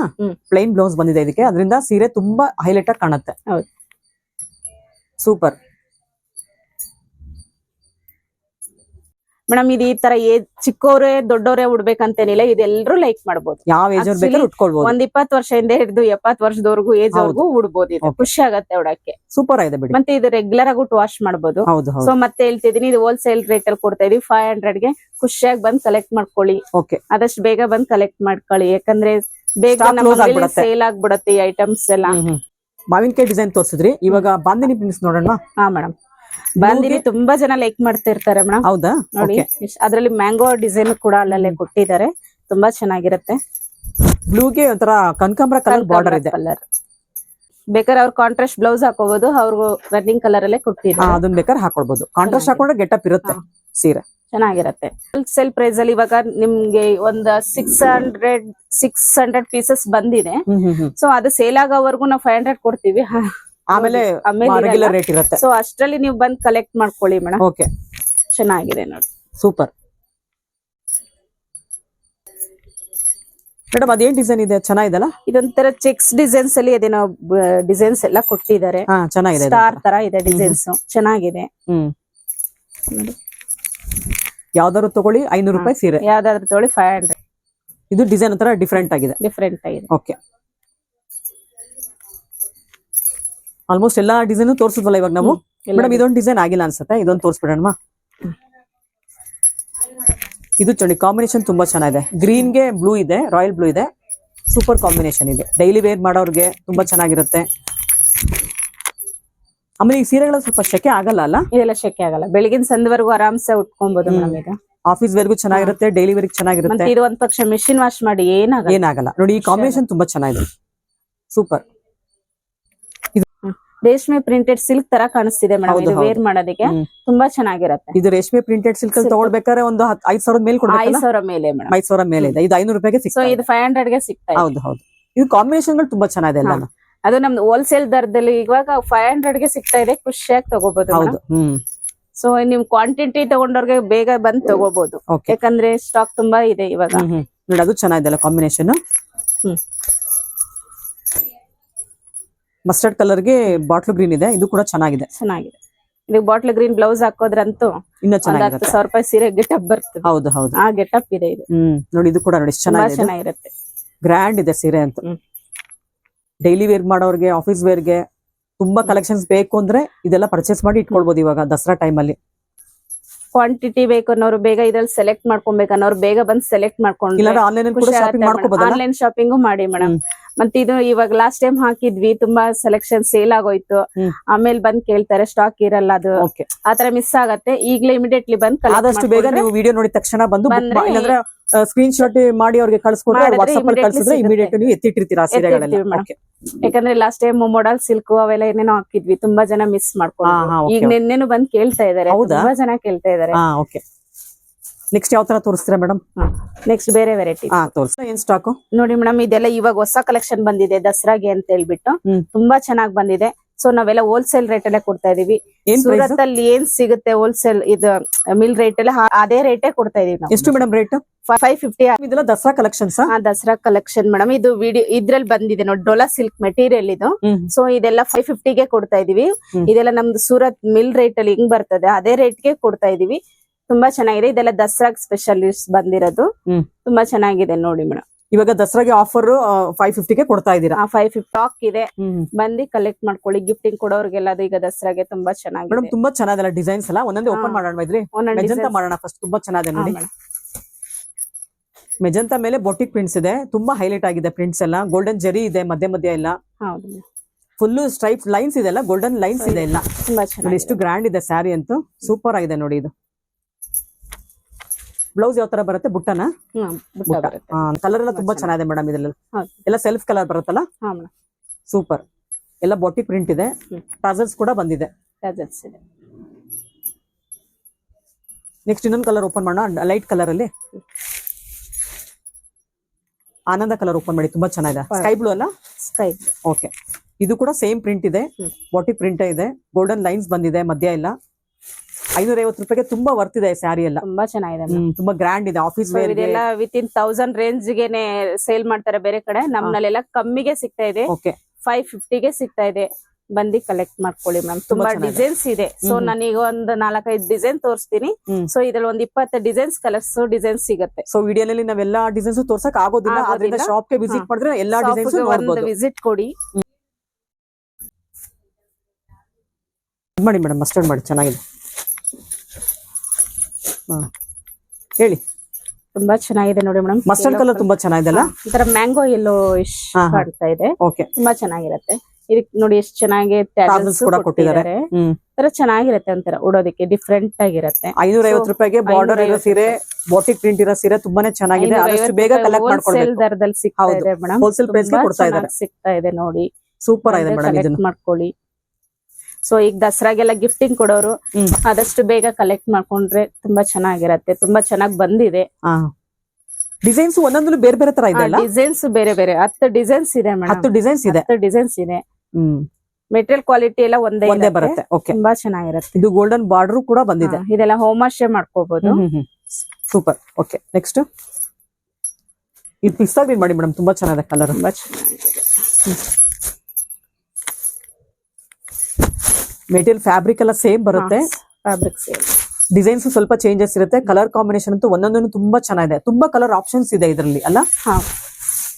ಪ್ಲೈನ್ ಬ್ಲೌಸ್ ಬಂದಿದೆ ಇದಕ್ಕೆ. ಅದರಿಂದ ಸೀರೆ ತುಂಬಾ ಹೈಲೈಟ್ ಆಗಿ ಕಾಣುತ್ತೆ. ಸೂಪರ್ ಮೇಡಮ್ ಇದು ಈ ತರ ಏಜ್ ಚಿಕ್ಕವರೇ ದೊಡ್ಡವರೇ ಉಡ್ಬೇಕಂತೇನಿಲ್ಲ ಇದೆಲ್ಲರೂ ಲೈಕ್ ಮಾಡಬಹುದು ಯಾವ ಏಜ್ ಬೇಕಾದ್ರೂ ಉಟ್ಕೊಳ್ಬಹುದು ಒಂದ್ ಇಪ್ಪತ್ತು ವರ್ಷದಿಂದ ಹಿಡಿದು ಎಪ್ಪತ್ ವರ್ಷದವರೆಗೂ ಏಜ್ ಅವ್ರಿಗೂ ವರ್ಗೂ ಉಡ್ಬೋದು ಇದು ಖುಷಿ ಆಗತ್ತೆ ಉಡಕ್ಕೆ. ಸೂಪರ್ ಆಗಿದೆ ಬಿಡಿ. ಮತ್ತೆ ಇದು ರೆಗ್ಯುಲರ್ ಆಗಿ ವಾಶ್ ಮಾಡಬಹುದು ಹೌದು ಸೊ ಮತ್ತೆ ಹೇಳ್ತಿದೀನಿ ಇದು ಹೋಲ್ಸೇಲ್ ರೇಟ್ ಅಲ್ಲಿ ಕೊಡ್ತಾ ಇದೀವಿ. ಫೈವ್ ಹಂಡ್ರೆಡ್ಗೆ ಖುಷಿಯಾಗಿ ಬಂದ್ ಕಲೆಕ್ಟ್ ಮಾಡ್ಕೊಳ್ಳಿ. ಓಕೆ ಆದಷ್ಟು ಬೇಗ ಬಂದ್ ಕಲೆಕ್ಟ್ ಮಾಡ್ಕೊಳ್ಳಿ. ಯಾಕಂದ್ರೆ ಬೇಗ ಸೇಲ್ ಆಗ್ಬಿಡತ್ತೆ. ಈ ಐಟಮ್ಸ್ ಎಲ್ಲ. ಮಾವಿನಕಾಯಿ ಡಿಸೈನ್ ತೋರಿಸಿದ್ರಿ. ಇವಾಗ ಬಾಂದಿನಿ ಪ್ರಿಂಟ್ಸ್ ನೋಡೋಣ. ಹಾ ಮೇಡಮ್ ಬಾಂದಿನಿ ತುಂಬಾ ಜನ ಲೈಕ್ ಮಾಡ್ತಾ ಇರ್ತಾರೆ ಮೇಡಮ್ ಹೌದಾ? ನೋಡಿ ಅದ್ರಲ್ಲಿ ಮ್ಯಾಂಗೋ ಡಿಸೈನ್ ಕೂಡ ಅಲ್ಲಲ್ಲೇ ಕೊಟ್ಟಿದ್ದಾರೆ. ತುಂಬಾ ಚೆನ್ನಾಗಿರುತ್ತೆ. ಬ್ಲೂಗೆ ಒಂಥರ ಕನಕಾಂಬರ ಕಲರ್ ಬಾರ್ಡರ್ ಇದೆ. ಕಲರ್ ಬೇಕಾದ್ರೆ ಅವ್ರ ಕಾಂಟ್ರಾಸ್ಟ್ ಬ್ಲೌಸ್ ಹಾಕೋಬಹುದು ಅವ್ರಿಗೂ ರನ್ನಿಂಗ್ ಕಲರ್ ಅಲ್ಲೇ ಕೊಟ್ಟಿದ್ದಾರೆ. ಅದನ್ನ ಬೇಕಾದ್ರೆ ಹಾಕೊಳ್ಬಹುದು ಕಾಂಟ್ರಾಸ್ಟ್ ಹಾಕೊಂಡ್ರೆ ಗೆಟಪ್ ಇರುತ್ತೆ ಸೀರೆ. ಚೆನ್ನಾಗಿರುತ್ತೆ. ಹೋಲ್ಸೇಲ್ ಪ್ರೈಸ್ ಅಲ್ಲಿ ಇವಾಗ ನಿಮ್ಗೆ ಒಂದ್ six hundred six hundred pieces ಬಂದಿದೆ. ಸೊ ಅದು ಸೇಲ್ ಆಗೋವರೆಗೂ ನಾವು ಫೈವ್ ಹಂಡ್ರೆಡ್ ಕೊಡ್ತೀವಿ. ಆಮೇಲೆ ಆಮೇಲೆ ರೇಟ್ ಇರುತ್ತೆ. ಸೊ ಅಷ್ಟರಲ್ಲಿ ನೀವು ಬಂದ್ ಕಲೆಕ್ಟ್ ಮಾಡ್ಕೊಳ್ಳಿ ಮೇಡಮ್ ಓಕೆ ಚೆನ್ನಾಗಿದೆ ನೋಡಿ. ಸೂಪರ್ ಮೇಡಮ್ ಅದೇನ್ ಡಿಸೈನ್ ಇದೆ? ಚೆನ್ನಾಗಿದೆಲ್ಲ ಇದೊಂಥರ ಚೆಕ್ಸ್ ಡಿಸೈನ್ಸ್ ಅಲ್ಲಿ ಅದೇನೋ ಡಿಸೈನ್ಸ್ ಎಲ್ಲ ಕೊಟ್ಟಿದ್ದಾರೆ. ಚೆನ್ನಾಗಿದೆ. ಸ್ಟಾರ್ ತರ ಇದೆ ಡಿಸೈನ್ಸ್ ಚೆನ್ನಾಗಿದೆ. ಹ್ಮ್. ನೋಡಿ. ಯಾವ್ದಾದ್ರು ತಗೊಳ್ಳಿ ಐನೂರು ರೂಪಾಯಿ ಸೀರೆ. ಯಾವ್ದಾದ್ರು ತಗೊಳ್ಳಿ ಫೈವ್ ಹಂಡ್ರೆಡ್ ಇದು ಡಿಸೈನ್ ಒಂಥರ ಡಿಫ್ರೆಂಟ್ ಆಗಿದೆ. ಡಿಫ್ರೆಂಟ್ ಆಗಿದೆ. ಓಕೆ ಆಲ್ಮೋಸ್ಟ್ ಎಲ್ಲಾ ಡಿಸೈನ್ ತೋರಿಸಿದ್ವಲ್ಲ ಇವಾಗ ನಾವು? ಮೇಡಮ್ ಇದೊಂದು ಡಿಸೈನ್ ಆಗಿಲ್ಲ ಅನ್ಸುತ್ತೆ. ಇದೊಂದು ತೋರಿಸ್ಬಿಡೋಣ ಇದು ಚಳಿ ಕಾಂಬಿನೇಷನ್ ತುಂಬಾ ಚೆನ್ನಾಗಿದೆ. ಗ್ರೀನ್ಗೆ ಬ್ಲೂ ಇದೆ ರಾಯಲ್ ಬ್ಲೂ ಇದೆ. ಸೂಪರ್ ಕಾಂಬಿನೇಷನ್ ಇದೆ. ಡೈಲಿ ವೇರ್ ಮಾಡೋರ್ಗೆ ತುಂಬಾ ಚೆನ್ನಾಗಿರುತ್ತೆ. ಆಮೇಲೆ ಈ ಸೀರೆಗಳ ಸ್ವಲ್ಪ ಶೆಕೆ ಆಗಲ್ಲ ಅಲ್ಲ? ಇದೆಲ್ಲ ಶೆಕೆ ಆಗಲ್ಲ. ಬೆಳಗಿನ ಸಂದವರೆಗೂ ಆರಾಮ್ಸೆ ಉಟ್ಕೊಬಹುದು ಮೇಡಮ್ ಈಗ ಆಫೀಸ್ ವರ್ಗೂ ಚೆನ್ನಾಗಿರುತ್ತೆ ಡೈಲಿ ವರ್ಗ್ ಚೆನ್ನಾಗಿರುತ್ತೆ. ಇದು ಒಂದ್ ಪಕ್ಷ ಮಿಷಿನ್ ವಾಶ್ ಮಾಡಿ ಏನಾಗಲ್ಲ. ಏನಾಗಲ್ಲ. ನೋಡಿ ಈ ಕಾಂಬಿನೇಷನ್ ತುಂಬಾ ಚೆನ್ನಾಗಿದೆ. ಸೂಪರ್. ರೇಷ್ಮೆ ಪ್ರಿಂಟೆಡ್ ಸಿಲ್ಕ್ ತರ ಕಾಣಿಸ್ತಿದೆ ಮೇಡಮ್. ಇದು ವೇರ್ ಮಾಡೋದಕ್ಕೆ ತುಂಬಾ ಚೆನ್ನಾಗಿರುತ್ತೆ. ಇದು ರೇಷ್ಮೆ ಪ್ರಿಂಟೆಡ್ ಸಿಲ್ಕ್ ಅಲ್ಲಿ ತಗೊಳ್ಬೇಕಾದ್ರೆ ಒಂದು ಐದ್ ಸಾವಿರದ ಮೇಲೆ ಐದ್ ಐದು ಸಾವಿರ ಮೇಲೆ ಮೇಡಮ್. ಐದ್ ಸಾವಿರ ಮೇಲೆ ಇದೆ. ಇದು ಐನೂರು ರೂಪಾಯಿಗೆ ಸಿಕ್ತಾ ಇದು. ಫೈವ್ ಹಂಡ್ರೆಡ್ಗೆ ಸಿಗ್ತಾ ಹೌದು ಹೌದು. ಇದು ಕಾಂಬಿನೇಷನ್ಗಳು ತುಂಬಾ ಚೆನ್ನಾಗಿದೆ ಎಲ್ಲ ಅದು ನಮ್ದು ಹೋಲ್ಸೇಲ್ ದರದಲ್ಲಿ ಇವಾಗ ಫೈವ್ ಹಂಡ್ರೆಡ್ಗೆ ಸಿಗ್ತಾ ಇದೆ ಖುಷಿಯಾಗಿ ತಗೋಬಹುದು ಸೊ ನಿಮ್ ಕ್ವಾಂಟಿಟಿ ತಗೊಂಡವ್ರಿಗೆ ಬೇಗ ಬಂದ್ ತಗೋಬಹುದು ಯಾಕಂದ್ರೆ ಸ್ಟಾಕ್ ತುಂಬಾ ಇದೆ ಇವಾಗ. ನೋಡಿ ಅದು ಚೆನ್ನಾಗಿದೆ ಅಲ್ಲ ಕಾಂಬಿನೇಷನ್. ಮಸ್ಟರ್ಡ್ ಕಲರ್ಗೆ ಬಾಟ್ಲು ಗ್ರೀನ್ ಇದೆ ಇದು ಕೂಡ ಚೆನ್ನಾಗಿದೆ. ಚೆನ್ನಾಗಿದೆ. ಇದು ಬಾಟ್ಲ್ ಗ್ರೀನ್ ಬ್ಲೌಸ್ ಹಾಕೋದ್ರಂತೂ ಇನ್ನೂ ಚೆನ್ನಾಗಿ ಚೆನ್ನಾಗಿರುತ್ತೆ. ಸಾವಿರ ರೂಪಾಯಿ ಸೀರೆ ಗೆಟಪ್ ಬರ್ತದೆ. ಹೌದು ಹೌದು. ಆ ಗೆಟಪ್ ಇದೆ ಇದು. ಹ್ಮ್ ನೋಡಿ ಇದು ಕೂಡ ನೋಡಿ ಚೆನ್ನಾಗಿ ಚೆನ್ನಾಗಿರುತ್ತೆ. ಗ್ರ್ಯಾಂಡ್ ಇದೆ ಸೀರೆ ಅಂತ. ಹ್ಮ್. ಡೈಲಿ ವೇರ್ ಮಾಡೋರ್ಗೆ ಆಫೀಸ್ ವೇರ್ಗೆ ತುಂಬಾ ಕಲೆಕ್ಷನ್ಸ್ ಬೇಕು ಅಂದ್ರೆ ಇದೆಲ್ಲ ಪರ್ಚೇಸ್ ಮಾಡಿ ಇಟ್ಕೊಳ್ಬಹುದು ಇವಾಗ ದಸರಾ ಟೈಮ್ ಅಲ್ಲಿ. ಕ್ವಾಂಟಿಟಿ ಬೇಕು ಅನ್ನೋರು ಬೇಗ ಇದ್ರಲ್ಲಿ ಸೆಲೆಕ್ಟ್ ಮಾಡ್ಕೊಬೇಕು ಅನ್ನೋರು ಬೇಗ ಬಂದ್ ಸೆಲೆಕ್ಟ್ ಮಾಡ್ಕೊಂಡು ಆನ್ಲೈನ್ ಶಾಪಿಂಗ್ ಮಾಡ್ಕೋಬಹುದಲ್ಲ ಆನ್ಲೈನ್ ಶಾಪಿಂಗು ಮಾಡಿ ಮೇಡಮ್. ಮತ್ತೆ ಇದು ಇವಾಗ ಲಾಸ್ಟ್ ಟೈಮ್ ಹಾಕಿದ್ವಿ ತುಂಬಾ ಸೆಲೆಕ್ಷನ್ ಸೇಲ್ ಆಗೋಯ್ತು. ಆಮೇಲೆ ಬಂದ್ ಕೇಳ್ತಾರೆ ಸ್ಟಾಕ್ ಇರಲ್ಲ ಅದು. ಆತರ ಮಿಸ್ ಆಗತ್ತೆ. ಈಗ್ಲೇ ಇಮಿಡಿಯೇಟ್ಲಿ ಬಂದ್ ಆದಷ್ಟು ಬೇಗ ನೀವು ವಿಡಿಯೋ ನೋಡಿದ ತಕ್ಷಣ ಬಂದು ಸ್ಕ್ರೀನ್ ಶಾಟ್ ಮಾಡಿ ಅವ್ರಿಗೆ ಕಳ್ಸ್ಕೊಟ್ರೆ ಮಾಡಿದ್ರೆ ವಾಟ್ಸ್ಆಪ್ ಅಲ್ಲಿ ಕಳ್ಸಿದ್ರೆ ಇಮಿಡಿಯೇಟ್ ನೀವು ಎತ್ತಿಟ್ಟಿರ್ತೀರಾ ಸೀರೆಗಳಲ್ಲಿ. ಯಾಕಂದ್ರೆ ಲಾಸ್ಟ್ ಟೈಮ್ ಮೊಡಲ್ ಸಿಲ್ಕ್ ಅವೆಲ್ಲ ಏನೇನೋ ಹಾಕಿದ್ವಿ ತುಂಬಾ ಜನ ಮಿಸ್ ಮಾಡ್ಕೊಂಡು. ಈಗ ನಿನ್ನೆ ನಿನ್ನೆನು ಬಂದ್ ಕೇಳ್ತಾ ಇದಾರೆ? ತುಂಬಾ ಜನ ಕೇಳ್ತಾ ಇದಾರೆ. ಓಕೆ ನೆಕ್ಸ್ಟ್ ಯಾವ ತರ ತೋರಿಸ್ತೀರಾ ಮೇಡಮ್ ನೆಕ್ಸ್ಟ್ ಬೇರೆ ವೆರೈಟಿ ಏನ್ ಸ್ಟಾಕು ನೋಡಿ ಮೇಡಮ್ ಇದೆಲ್ಲ ಇವಾಗ ಹೊಸ ಕಲೆಕ್ಷನ್ ಬಂದಿದೆ ದಸರಾಗೆ ಅಂತ ಹೇಳ್ಬಿಟ್ಟು. ತುಂಬಾ ಚೆನ್ನಾಗಿ ಬಂದಿದೆ. ಸೊ ನಾವೆಲ್ಲ ಹೋಲ್ಸೇಲ್ ರೇಟ್ ಅಲ್ಲೇ ಕೊಡ್ತಾ ಇದೀವಿ. ಸೂರತ್ ಅಲ್ಲಿ ಏನ್ ಸಿಗುತ್ತೆ ಹೋಲ್ಸೇಲ್ ಇದು ಮಿಲ್ ರೇಟ್ ಅಲ್ಲಿ ಅದೇ ರೇಟೇ ಕೊಡ್ತಾ ಇದೀವಿ ಎಷ್ಟು ಮೇಡಮ್ ರೇಟ್ ಫೈವ್ ಫಿಫ್ಟಿ ಇದೆಲ್ಲ Dasara collection Dasara collection madam ಇದು ವಿಡಿಯೋ ಇದ್ರಲ್ಲಿ ಬಂದಿದೆ ನೋಡಿ ಡೊಲಾ ಸಿಲ್ಕ್ ಮೆಟೀರಿಯಲ್ ಇದು. ಸೊ ಇದೆಲ್ಲ ಫೈವ್ ಫಿಫ್ಟಿಗೆ ಕೊಡ್ತಾ ಇದೀವಿ. ಇದೆಲ್ಲ ನಮ್ದು ಸೂರತ್ ಮಿಲ್ ರೇಟ್ ಅಲ್ಲಿ ಹಿಂಗ್ ಬರ್ತದೆ ಅದೇ ರೇಟ್ಗೆ ಕೊಡ್ತಾ ಇದೀವಿ. ತುಂಬಾ ಚೆನ್ನಾಗಿದೆ. ಇದೆಲ್ಲ ದಸರಾಗ್ ಸ್ಪೆಷಲಿಸ್ಟ್ ಬಂದಿರೋದು. ತುಂಬಾ ಚೆನ್ನಾಗಿದೆ ನೋಡಿ ಮೇಡಮ್ ಇವಾಗ ದಸರಾಗೆ ಆಫರ್ ಫೈವ್ ಫಿಫ್ಟಿಗೆ ಕೊಡ್ತಾ ಇದ್ದೀರಾ? ಫೈವ್ ಫಿಫ್ಟಿ ಸ್ಟಾಕ್ ಇದೆ. ಬಂದು ಕಲೆಕ್ಟ್ ಮಾಡ್ಕೊಳ್ಳಿ. ಗಿಫ್ಟಿಂಗ್ ಕೊಡೋರ್ಗೆಲ್ಲ ಅದು ಈಗ ದಸರಾಗೆ ತುಂಬಾ ಮೇಡಮ್ ಚೆನ್ನಾಗಿದೆ ತುಂಬಾ ಚೆನ್ನಾಗಿಲ್ಲ ಡಿಸೈನ್ಸ್ ಎಲ್ಲ ಒಂದೊಂದೇ ಓಪನ್. ಮಾಡೋಣ ಇದ್ರಿ? ಮೆಜಂತ ಮಾಡೋಣ ಫಸ್ಟ್ ತುಂಬಾ ಚೆನ್ನಾಗಿದೆ ನೋಡಿ. ಮೆಜಂತ ಮೇಲೆ ಬೊಟಿಕ್ ಪ್ರಿಂಟ್ಸ್ ಇದೆ. ತುಂಬಾ ಹೈಲೈಟ್ ಆಗಿದೆ ಪ್ರಿಂಟ್ಸ್ ಎಲ್ಲ. ಗೋಲ್ಡನ್ ಜರಿ ಇದೆ ಮಧ್ಯ ಮಧ್ಯ ಎಲ್ಲ. ಹೌದು ಫುಲ್ ಸ್ಟ್ರೈಪ್ ಲೈನ್ಸ್ ಇದೆ ಎಲ್ಲ ಗೋಲ್ಡನ್ ಲೈನ್ಸ್ ಇದೆ ಎಲ್ಲ. ಎಷ್ಟು ಗ್ರ್ಯಾಂಡ್ ಇದೆ ಸ್ಯಾರಿ ಅಂತೂ. ಸೂಪರ್ ಆಗಿದೆ ನೋಡಿ ಇದು. ಬ್ಲೌಸ್ ಯಾವ ತರ ಬರುತ್ತೆ. ಬುಟ್ಟನ ಕಲರ್ ಎಲ್ಲ ತುಂಬಾ ಚೆನ್ನಾಗಿದೆ ಮೇಡಮ್ ಇದ್ರಲ್ಲಿ. ಎಲ್ಲ ಸೆಲ್ಫ್ ಕಲರ್ ಬರುತ್ತಲ್ಲ? ಸೂಪರ್ ಎಲ್ಲ ಬಾಟಿ ಪ್ರಿಂಟ್ ಇದೆ. ಟ್ರಾಸರ್ಸ್ ಕೂಡ ಬಂದಿದೆ. ನೆಕ್ಸ್ಟ್ ಇನ್ನೊಂದು ಕಲರ್ ಓಪನ್ ಮಾಡೋಣ. ಲೈಟ್ ಕಲರ್ ಅಲ್ಲಿ. ಆನಂದ ಕಲರ್ ಓಪನ್ ಮಾಡಿ. ತುಂಬಾ ಚೆನ್ನಾಗಿದೆ. ಸ್ಕೈ ಬ್ಲೂ ಅಲ್ಲ? ಸ್ಕೈ ಓಕೆ ಇದು ಕೂಡ ಸೇಮ್ ಪ್ರಿಂಟ್ ಇದೆ. ಬಾಟಿ ಪ್ರಿಂಟ್ ಇದೆ. ಗೋಲ್ಡನ್ ಲೈನ್ಸ್ ಬಂದಿದೆ ಮಧ್ಯ ಐನೂರ ಐವತ್ತು ರೂಪಾಯಿಗೆ ತುಂಬಾ ವರ್ತ್ ಇದೆ ಸ್ಯಾರಿ ಎಲ್ಲ. ತುಂಬಾ ಚೆನ್ನಾಗಿದೆ. ಹ್ಮ್, ತುಂಬಾ ಗ್ರ್ಯಾಂಡ್ ಇದೆ. ಆಫೀಸ್ So ವೇರ್ ಇದೆಲ್ಲ ವಿತ್ ಇನ್ ತೌಸಂಡ್ ರೇಂಜ್ ಗೆನೆ ಸೇಲ್ ಮಾಡ್ತಾರೆ ಬೇರೆ ಕಡೆ. ನಮ್ಮಲ್ಲೆಲ್ಲ ಕಮ್ಮಿಗೆ ಸಿಗ್ತಾ ಇದೆ. ಓಕೆ ಫೈವ್ ಫಿಫ್ಟಿಗೆ ಸಿಗ್ತಾ ಇದೆ. ಬಂದಿ ಕಲೆಕ್ಟ್ ಮಾಡ್ಕೊಳ್ಳಿ ಮ್ಯಾಮ್ ತುಂಬಾ ಚೆನ್ನಾಗಿದೆ. ಡಿಸೈನ್ಸ್ ಇದೆ. ಸೊ ಹ್ಮ್. ನಾನೀಗ ಒಂದು ನಾಲ್ಕೈದು ಡಿಸೈನ್ ತೋರಿಸ್ತೀನಿ. ಹ್ಮ್. ಸೊ ಇದ್ರಲ್ಲಿ ಒಂದ್ ಇಪ್ಪತ್ತು ಡಿಸೈನ್ಸ್ ಕಲರ್ಸ್ ಡಿಸೈನ್ಸ್ ಸಿಗುತ್ತೆ. ಸೊ ವಿಡಿಯೋನಲ್ಲಿ ನಾವೆಲ್ಲ ಡಿಸೈನ್ಸ್ ತೋರ್ಸಕ್ ಆಗೋದಿಲ್ಲ. ಆದ್ರಿಂದ ಆಗೋದಿಲ್ಲ. ಶಾಪ್ಗೆ ವಿಸಿಟ್ ಹಾ. ಮಾಡಿದ್ರೆ ಎಲ್ಲಾ ಡಿಸೈನ್ಸ್ ಒಂದು ವಿಸಿಟ್ ಕೊಡಿ. ಮಾಡಿ ಮೇಡಮ್ ಮಸ್ಟರ್ಡ್ ಮಾಡಿ. ಚೆನ್ನಾಗಿದೆ. ಹಾ. ಹೇಳಿ. ತುಂಬಾ ಚೆನ್ನಾಗಿದೆ ನೋಡಿ ಮೇಡಮ್. ಮಸ್ಟರ್ಡ್ ಕಲರ್ ತುಂಬಾ ಚೆನ್ನಾಗಿದೆ ಚೆನ್ನಾಗಿದೆಲ್ಲ ತರ ಮ್ಯಾಂಗೋ ಎಲ್ಲೋ ಇಶ್. ಕಾಣ್ತಾ ಇದೆ. ಓಕೆ ತುಂಬಾ ಚೆನ್ನಾಗಿರುತ್ತೆ. ಇದಕ್ಕೆ ನೋಡಿ ಎಷ್ಟು ಚೆನ್ನಾಗಿ tassels ಕೂಡ ಕೊಟ್ಟಿದ್ದಾರೆ. ತರ ಚೆನ್ನಾಗಿರುತ್ತೆ ಒಂಥರ ಉಡೋದಕ್ಕೆ ಡಿಫ್ರೆಂಟ್ ಆಗಿರುತ್ತೆ. ಐನೂರ ಐವತ್ತು ರೂಪಾಯಿಗೆ ಬಾರ್ಡರ್ ಇರೋ ಸೀರೆ ಬಾಟಿಕ್ ಪ್ರಿಂಟ್ ಇರೋ ಸೀರೆ ತುಂಬಾನೇ ಚೆನ್ನಾಗಿದೆ. ಆದಷ್ಟು ಬೇಗ ಕಲೆಕ್ಟ್ ಹೋಲ್ಸೇಲ್ ಮಾಡ್ಕೊಳ್ಬೇಕು. ದರದಲ್ಲಿ ಸಿಗ್ತಾ. ಇದೆ ಮೇಡಮ್. Wholesale price ಗೆ ಕೊಡ್ತಾ ಇದ್ದಾರೆ. ಸಿಗ್ತಾ ಇದೆ ನೋಡಿ. ಸೂಪರ್ ಆಗಿದೆ ಮೇಡಮ್ ಇದನ್ನು. ಮಾಡ್ಕೊಳ್ಳಿ. ಸೊ ಈಗ ದಸರಾಗೆಲ್ಲ ಗಿಫ್ಟಿಂಗ್ ಕೊಡೋರು. ಆದಷ್ಟು ಬೇಗ ಕಲೆಕ್ಟ್ ಮಾಡ್ಕೊಂಡ್ರೆ ತುಂಬಾ ಚೆನ್ನಾಗಿರತ್ತೆ. ತುಂಬಾ ಚೆನ್ನಾಗಿ ಬಂದಿದೆ. ಡಿಸೈನ್ಸ್ ಒಂದೊಂದು ಬೇರೆ ಬೇರೆ ತರ ಇದೆ ಡಿಸೈನ್ಸ್ ಬೇರೆ ಬೇರೆ. ಹತ್ತು ಡಿಸೈನ್ಸ್ ಇದೆ ಹತ್ತು ಮೇಡಮ್ ಡಿಸೈನ್ಸ್ ಇದೆ? ಹತ್ತು ಡಿಸೈನ್ಸ್ ಇದೆ. ಮೆಟೀರಿಯಲ್ ಕ್ವಾಲಿಟಿ ಎಲ್ಲ ಒಂದೇ ಒಂದೇ ಬರುತ್ತೆ. ಓಕೆ ತುಂಬಾ ಚೆನ್ನಾಗಿರುತ್ತೆ. ಇದು ಗೋಲ್ಡನ್ ಬಾರ್ಡರ್ ಕೂಡ ಬಂದಿದೆ. ಇದೆಲ್ಲ ಇದೆಲ್ಲ ಹೋಮಾಶೆ ಮಾಡ್ಕೋಬಹುದು ಸೂಪರ್ ಓಕೆ ನೆಕ್ಸ್ಟ್ ಇದು ಪಿಸ್ತಾ ಗ್ರೀನ್ ಮಾಡಿ ಮೇಡಮ್ ತುಂಬಾ ಚೆನ್ನಾಗಿದೆ ಕಲರ್ ತುಂಬಾ ಚೆನ್ನಾಗಿದೆ. ಮೆಟೀರಿಯಲ್ ಫ್ಯಾಬ್ರಿಕ್ ಎಲ್ಲ ಸೇಮ್ ಬರುತ್ತೆ. Fabric same. ಡಿಸೈನ್ಸ್ ಸ್ವಲ್ಪ ಚೇಂಜಸ್ ಇರುತ್ತೆ. ಕಲರ್ ಕಾಂಬಿನೇಷನ್ ಅಂತೂ ಒಂದೊಂದನ್ನು ತುಂಬಾ ಚೆನ್ನಾಗಿದೆ. ತುಂಬಾ ಕಲರ್ ಆಪ್ಷನ್ಸ್ ಇದೆ ಇದರಲ್ಲಿ ಅಲ್ಲ?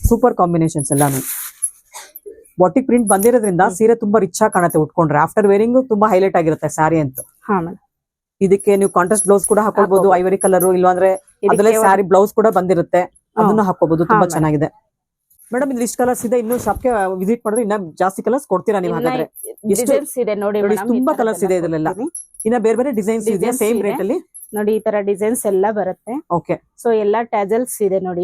ಸೂಪರ್ ಕಾಂಬಿನೇಷನ್ಸ್ ಎಲ್ಲಾನು. ಬಾಟಿ ಪ್ರಿಂಟ್ ಬಂದಿರೋದ್ರಿಂದ ಸೀರೆ ತುಂಬಾ ರಿಚ್ ಆಗಿ ಕಾಣುತ್ತೆ ಉಟ್ಕೊಂಡ್ರೆ. ಆಫ್ಟರ್ ವೇರಿಂಗ್ ತುಂಬಾ ಹೈಲೈಟ್ ಆಗಿರುತ್ತೆ ಸ್ಯಾರಿ ಅಂತ. ಇದಕ್ಕೆ ನೀವು ಕಾಂಟ್ರಾಸ್ಟ್ ಬ್ಲೌಸ್ ಕೂಡ ಹಾಕೊಳ್ಬಹುದು ಐವರಿ ಕಲರ್ ಇಲ್ಲಾಂದ್ರೆ ಅಂದ್ರೆ ಇದಕ್ಕೆ ಸ್ಯಾರಿ ಬ್ಲೌಸ್ ಕೂಡ ಬಂದಿರುತ್ತೆ. ಅದನ್ನು ಹಾಕೋಬಹುದು ತುಂಬಾ ಚೆನ್ನಾಗಿದೆ. ಮೇಡಮ್ ಇದು ಇಷ್ಟು ಕಲರ್ಸ್ ಇದೆ. ಇನ್ನು ಶಾಪ್ಗೆ ವಿಸಿಟ್ ಮಾಡಿದ್ರೆ ಇನ್ನ ಜಾಸ್ತಿ ಕಲರ್ಸ್ ಕೊಡ್ತೀರಾ ನೀವು ಹಾಗಾದ್ರೆ? ಡಿಸೈನ್ಸ್ ಇದೆ ನೋಡಿ ತುಂಬಾ ಕಲರ್ಸ್ ಇದೆ ಇದರಲ್ಲೆಲ್ಲ. ಇನ್ನ ಬೇರೆ ಬೇರೆ ಡಿಸೈನ್ಸ್ ಇದೆ. ಸೇಮ್ ರೇಟ್ ಅಲ್ಲಿ? ನೋಡಿ ಈ ತರ ಡಿಸೈನ್ಸ್ ಎಲ್ಲ ಬರುತ್ತೆ. ಓಕೆ ಸೊ ಎಲ್ಲಾ ಟ್ಯಾಜಲ್ಸ್ ಇದೆ ನೋಡಿ